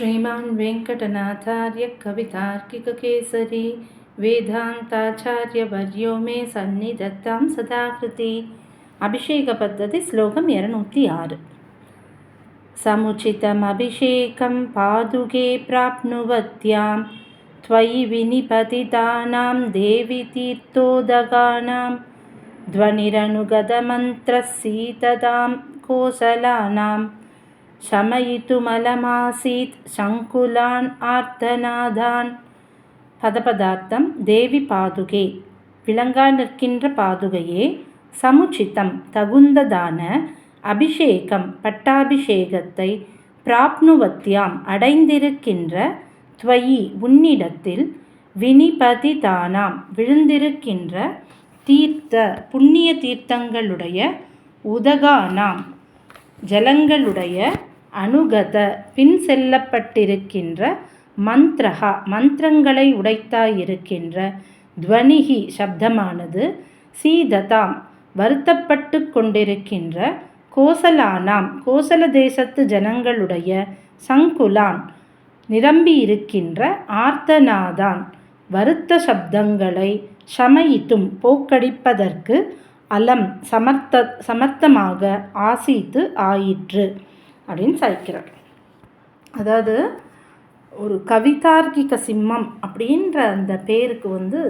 श्रीमान् वेङ्कटनाथार्यकवितार्किककेसरी वेदान्ताचार्यवर्यो मे सन्निधत्तां सदाकृति। अभिषेकपद्धति श्लोकं एरनूति आर् समुचितमभिषेकं पादुके प्राप्नुवत्यां त्वयि विनिपतितानां देवितीर्थोदकानां ध्वनिरनुगतमन्त्रसीततां कोसलानां शमयितुमलमासीत् शङ्कुलान् ஆர்த்தநாதான் பதபதார்த்தம் தேவி பாதுகே விளங்கா நிற்கின்ற பாதுகையே சமுச்சிதம் தகுந்ததான அபிஷேகம் பட்டாபிஷேகத்தை பிராப்னுவத்தியாம் அடைந்திருக்கின்ற துவயி உன்னிடத்தில் வினிபதிதானாம் விழுந்திருக்கின்ற தீர்த்த புண்ணிய தீர்த்தங்களுடைய உதகானாம் ஜலங்களுடைய அனுகத பின் செல்லப்பட்டிருக்கின்ற மந்த்ரஹா மந்திரங்களை உடைத்தாயிருக்கின்ற துவனிகி சப்தமானது சீததாம் வருத்தப்பட்டு கொண்டிருக்கின்ற கோசலானாம் கோசல தேசத்து ஜனங்களுடைய சங்குலான் நிரம்பியிருக்கின்ற ஆர்த்தனாதான் வருத்த சப்தங்களை சமையிட்டும் போக்கடிப்பதற்கு அலம் சமர்த்த சமர்த்தமாக ஆசித்து ஆயிற்று. அப்படின்னு சாய்க்கிறார் அதாவது ஒரு கவிதார்க்கிக சிம்மம் அப்படின்ற அந்த பேருக்கு வந்து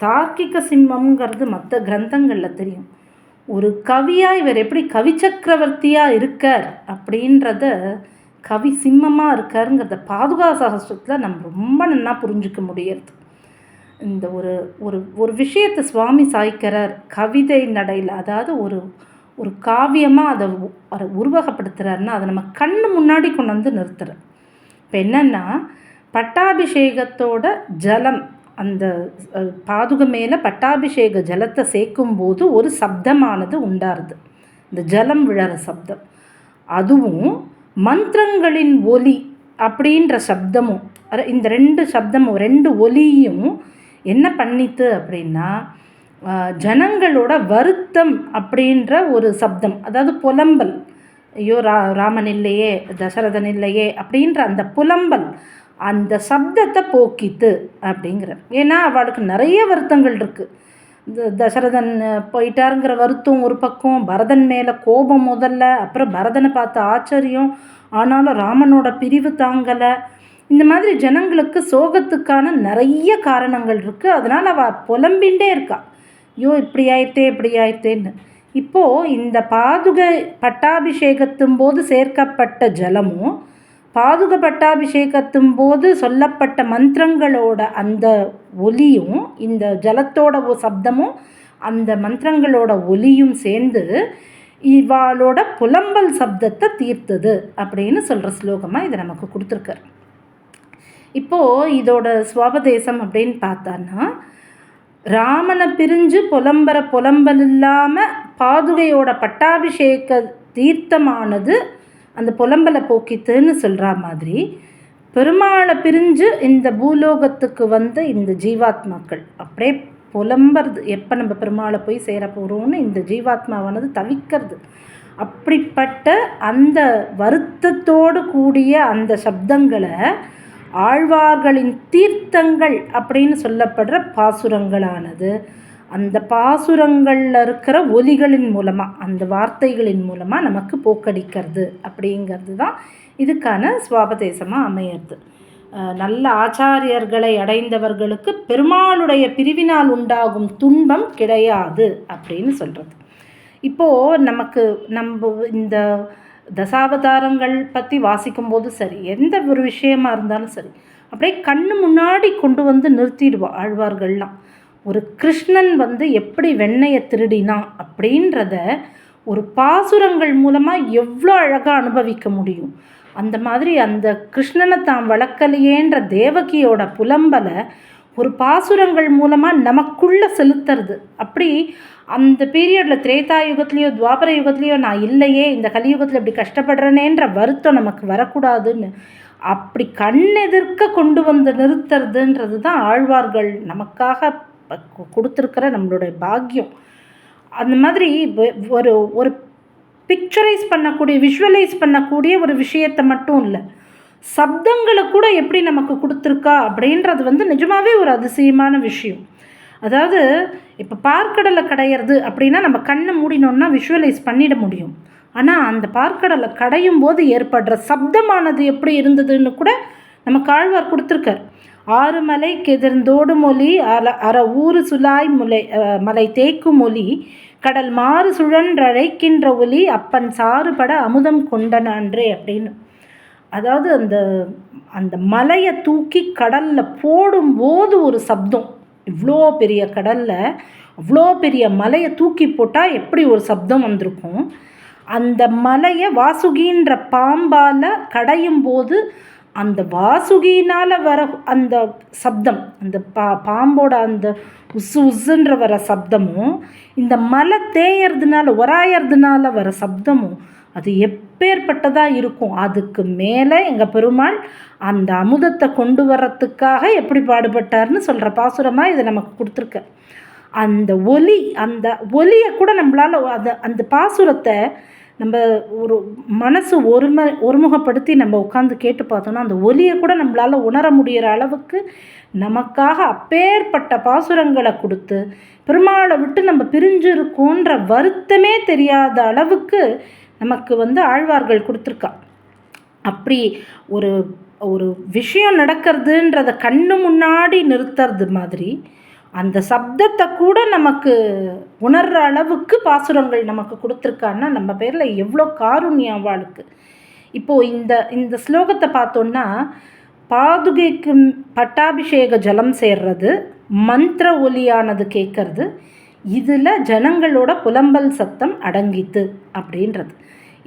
தார்க்கிக சிம்மம்ங்கிறது மற்ற கிரந்தங்களில் தெரியும். ஒரு கவியாக இவர் எப்படி கவிச்சக்கரவர்த்தியாக இருக்கார் அப்படின்றத கவி சிம்மமாக இருக்காருங்கிறத பாதுகா சகசிரத்தில் நம்ம ரொம்ப நல்லா புரிஞ்சுக்க முடியறது. இந்த ஒரு ஒரு ஒரு விஷயத்தை சுவாமி சாய்க்கிறார் கவிதை நடையில். அதாவது ஒரு ஒரு காவியமாக அதை உருவகப்படுத்துகிறாருன்னா அதை நம்ம கண்ணு முன்னாடி கொண்டு வந்து நிறுத்துறார் இப்போ என்னென்னா பட்டாபிஷேகத்தோட ஜலம் அந்த பாதுக மேலே பட்டாபிஷேக ஜலத்தை சேர்க்கும்போது ஒரு சப்தமானது உண்டாருது. இந்த ஜலம் விழற சப்தம். அதுவும் மந்திரங்களின் ஒலி அப்படின்ற சப்தமும் இந்த ரெண்டு சப்தமும் ரெண்டு ஒலியும் என்ன பண்ணித்து அப்படின்னா ஜனங்களோட வருத்தம் அப்படின்ற ஒரு சப்தம். அதாவது புலம்பல். ஐயோ ரா ராமன் இல்லையே தசரதன் இல்லையே அப்படின்ற அந்த புலம்பல் அந்த சப்தத்தை போக்கித்து அப்படிங்கிற. ஏன்னா அவளுக்கு நிறைய வருத்தங்கள் இருக்குது தசரதன் போயிட்டாருங்கிற வருத்தம் ஒரு பக்கம் பரதன் மேலே கோபம் முதல்ல அப்புறம் பரதனை பார்த்த ஆச்சரியம் ஆனாலும் ராமனோட பிரிவு தாங்கலை. இந்த மாதிரி ஜனங்களுக்கு சோகத்துக்கான நிறைய காரணங்கள் இருக்குது அதனால் அவள் புலம்பின்ண்டே இருக்காள் ஐயோ இப்படி ஆயிட்டே இப்படி ஆயிட்டேன்னு இப்போது இந்த பாதுகை பட்டாபிஷேகத்தும் போது சேர்க்கப்பட்ட ஜலமும் பாதுக பட்டாபிஷேகத்தும் போது சொல்லப்பட்ட மந்திரங்களோட அந்த ஒலியும் இந்த ஜலத்தோட சப்தமும் அந்த மந்திரங்களோட ஒலியும் சேர்ந்து இவாளோட புலம்பல் சப்தத்தை தீர்த்தது அப்படின்னு சொல்கிற ஸ்லோகமாக இதை நமக்கு கொடுத்துருக்காரு. இப்போது இதோட சுவாபதேசம் அப்படின்னு பார்த்தான்னா ராமனை பிரிஞ்சு புலம்பர புலம்பல் இல்லாமல் பாதுகையோட பட்டாபிஷேக தீர்த்தமானது அந்த புலம்பலை போக்கித்துன்னு சொல்கிற மாதிரி பெருமாளை பிரிஞ்சு இந்த பூலோகத்துக்கு வந்த இந்த ஜீவாத்மாக்கள். அப்படியே புலம்புறது எப்போ நம்ம பெருமாளை போய் சேர போகிறோம்னு இந்த ஜீவாத்மாவானது தவிக்கிறது. அப்படிப்பட்ட அந்த வருத்தத்தோடு கூடிய அந்த சப்தங்களை ஆழ்வார்களின் தீர்த்தங்கள் அப்படின்னு சொல்லப்படுற பாசுரங்களானது. அந்த பாசுரங்களில் இருக்கிற ஒலிகளின் மூலமாக அந்த வார்த்தைகளின் மூலமாக நமக்கு போக்கடிக்கிறது அப்படிங்கிறது தான் இதுக்கான சுவாபதேசமாக அமையிறது. நல்ல ஆச்சாரியர்களை அடைந்தவர்களுக்கு பெருமாளுடைய பிரிவினால் உண்டாகும் துன்பம் கிடையாது அப்படின்னு சொல்கிறது இப்போது நமக்கு நம்ம இந்த தசாவதாரங்கள் பற்றி வாசிக்கும்போது சரி எந்த ஒரு விஷயமா இருந்தாலும் சரி அப்படியே கண்ணு முன்னாடி கொண்டு வந்து நிறுத்திடுவா ஆழ்வார்கள்லாம். ஒரு கிருஷ்ணன் வந்து எப்படி வெண்ணையை திருடினான் அப்படின்றத ஒரு பாசுரங்கள் மூலமாக எவ்வளோ அழகாக அனுபவிக்க முடியும். அந்த மாதிரி அந்த கிருஷ்ணனை தான் வளர்க்கலையேன்ற தேவகியோட புலம்பலை ஒரு பாசுரங்கள் மூலமாக நமக்குள்ளே செலுத்துறது. அப்படி அந்த பீரியடில் திரேதா யுகத்துலேயோ துவாபர யுகத்துலேயோ நான் இல்லையே இந்த கலியுகத்தில் இப்படி கஷ்டப்படுறேனேன்ற வருத்தம் நமக்கு வரக்கூடாதுன்னு அப்படி கண்ணெதிர்க்க கொண்டு வந்து நிறுத்துறதுன்றது தான் ஆழ்வார்கள் நமக்காக கொடுத்துருக்கிற நம்மளுடைய பாக்கியம். அந்த மாதிரி ஒரு ஒரு பிக்சரைஸ் பண்ணக்கூடிய விஷுவலைஸ் பண்ணக்கூடிய ஒரு விஷயத்தை மட்டும் இல்லை. சப்தங்களை கூட எப்படி நமக்கு கொடுத்துருக்கா அப்படின்றது வந்து நிஜமாகவே ஒரு அதிசயமான விஷயம். அதாவது இப்போ பார்க்கடலை கடையிறது அப்படின்னா நம்ம கண்ணை மூடினோம்னா விஷுவலைஸ் பண்ணிட முடியும். ஆனால் அந்த பார்க்கடலை கடையும் போது ஏற்படுற சப்தமானது எப்படி இருந்ததுன்னு கூட நம்ம காழ்வார் கொடுத்துருக்கார். ஆறு மலை கெதிர்ந்தோடு மொழி அல அற ஊறு சுலாய் முலை மலை தேக்கும் மொழி கடல் மாறு சுழன்றழைக்கின்ற ஒலி அப்பன் சாறுபட அமுதம் கொண்டனான்றே அப்படின்னு. அதாவது அந்த அந்த மலையை தூக்கி கடலில் போடும்போது ஒரு சப்தம். இவ்வளோ பெரிய கடலில் அவ்வளோ பெரிய மலையை தூக்கி போட்டால் எப்படி ஒரு சப்தம் வந்திருக்கும்? அந்த மலையை வாசுகின்ற பாம்பால் கடையும் போது அந்த வாசுகினால் வர அந்த சப்தம் அந்த பா பாம்போட அந்த உசு உசுன்ற வர சப்தமும் இந்த மலை தேயறதுனால உராயறதுனால வர சப்தமும் அது எப் அப்பேற்பட்டதாக இருக்கும். அதுக்கு மேலே எங்கள் பெருமாள் அந்த அமுதத்தை கொண்டு வர்றதுக்காக எப்படி பாடுபட்டார்னு சொல்கிற பாசுரமாக இதை நமக்கு கொடுத்துருக்க. அந்த ஒலி அந்த ஒலியை கூட நம்மளால் அதை அந்த பாசுரத்தை நம்ம ஒரு மனசு ஒரும ஒருமுகப்படுத்தி நம்ம உட்காந்து கேட்டு பார்த்தோன்னா அந்த ஒலியை கூட நம்மளால் உணர முடிகிற அளவுக்கு நமக்காக அப்பேற்பட்ட பாசுரங்களை கொடுத்து பெருமாளை விட்டு நம்ம பிரிஞ்சிருக்கோன்ற வருத்தமே தெரியாத அளவுக்கு நமக்கு வந்து ஆழ்வார்கள் கொடுத்துருக்கா. அப்படி ஒரு ஒரு விஷயம் நடக்கிறதுன்றத கண்ணு முன்னாடி நிறுத்துறது மாதிரி அந்த சப்தத்தை கூட நமக்கு உணர்கிற அளவுக்கு பாசுரங்கள் நமக்கு கொடுத்துருக்கான்னா நம்ம பேரில் எவ்வளோ காருண்யம் அவளுக்கு. இப்போது இந்த இந்த ஸ்லோகத்தை பார்த்தோன்னா பாதுகைக்கு பட்டாபிஷேக ஜலம் சேர்றது மந்திர ஒலியானது கேட்கறது இதில் ஜனங்களோட புலம்பல் சத்தம் அடங்கித்து அப்படின்றது.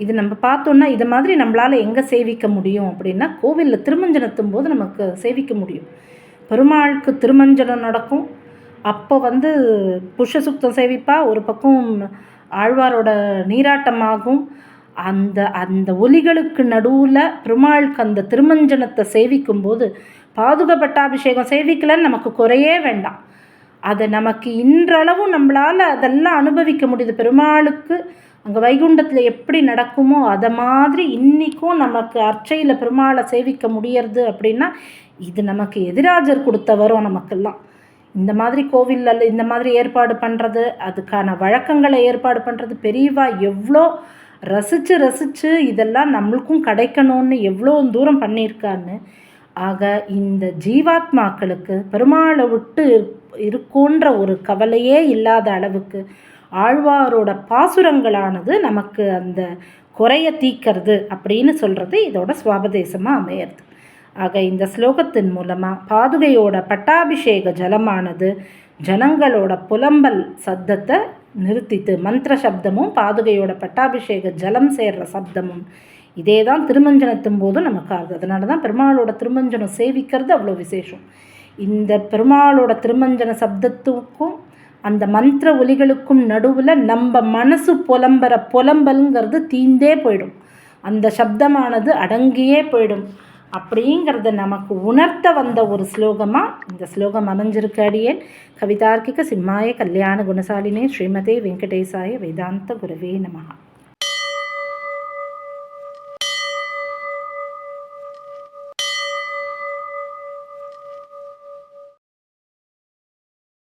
இது நம்ம பார்த்தோன்னா இது மாதிரி நம்மளால் எங்கே சேவிக்க முடியும் அப்படின்னா கோவிலில் திருமஞ்சனத்தும் போது நமக்கு சேவிக்க முடியும். பெருமாளுக்கு திருமஞ்சனம் நடக்கும். அப்போ வந்து புஷ சுத்தம் சேவிப்பா ஒரு பக்கம் ஆழ்வாரோட நீராட்டமாகும் அந்த அந்த ஒலிகளுக்கு நடுவில் பெருமாளுக்கு அந்த திருமஞ்சனத்தை சேவிக்கும் போது பாதுக பட்டாபிஷேகம் சேவிக்கலன்னு நமக்கு குறையே வேண்டாம். அதை நமக்கு இன்றளவும் நம்மளால் அதெல்லாம் அனுபவிக்க முடியுது. பெருமாளுக்கு அங்கே வைகுண்டத்தில் எப்படி நடக்குமோ அதை மாதிரி இன்றைக்கும் நமக்கு அர்ச்சையில் பெருமாளை சேவிக்க முடியறது அப்படின்னா இது நமக்கு எதிராஜர் கொடுத்த வரும் நமக்கெல்லாம். இந்த மாதிரி கோவிலில் இந்த மாதிரி ஏற்பாடு பண்ணுறது அதுக்கான வழக்கங்களை ஏற்பாடு பண்ணுறது பெரியவா எவ்வளோ ரசித்து ரசித்து இதெல்லாம் நம்மளுக்கும் கிடைக்கணும்னு எவ்வளோ தூரம் பண்ணியிருக்கான்னு. ஆக இந்த ஜீவாத்மாக்களுக்கு பெருமாளை விட்டு இருக்குன்ற ஒரு கவலையே இல்லாத அளவுக்கு ஆழ்வாரோட பாசுரங்களானது நமக்கு அந்த குறைய தீக்கிறது அப்படின்னு சொல்கிறது இதோட சுவாபதேசமாக அமையிறது. ஆக இந்த ஸ்லோகத்தின் மூலமாக பாதுகையோட பட்டாபிஷேக ஜலமானது ஜனங்களோட புலம்பல் சத்தத்தை நிறுத்தித்து மந்திர சப்தமும் பாதுகையோட பட்டாபிஷேக ஜலம் சேர்ற சப்தமும் இதே தான் திருமஞ்சனத்தும் போதும் நமக்கு ஆகுது. அதனால தான் பெருமாளோட திருமஞ்சனம் சேவிக்கிறது அவ்வளோ விசேஷம். இந்த பெருமாளோட திருமஞ்சன சப்தத்துக்கும் அந்த மந்திர ஒலிகளுக்கும் நடுவில் நம்ம மனசு புலம்புற புலம்பலுங்கிறது தீந்தே போயிடும். அந்த சப்தமானது அடங்கியே போயிடும். அப்படிங்கிறத நமக்கு உணர்த்த வந்த ஒரு ஸ்லோகமாக இந்த ஸ்லோகம் அமைஞ்சிருக்கு அடியேன். கவிதார்க்கிக சிம்மாய கல்யாண குணசாலினே ஸ்ரீமதே வெங்கடேசாய வேதாந்த குருவே நமகா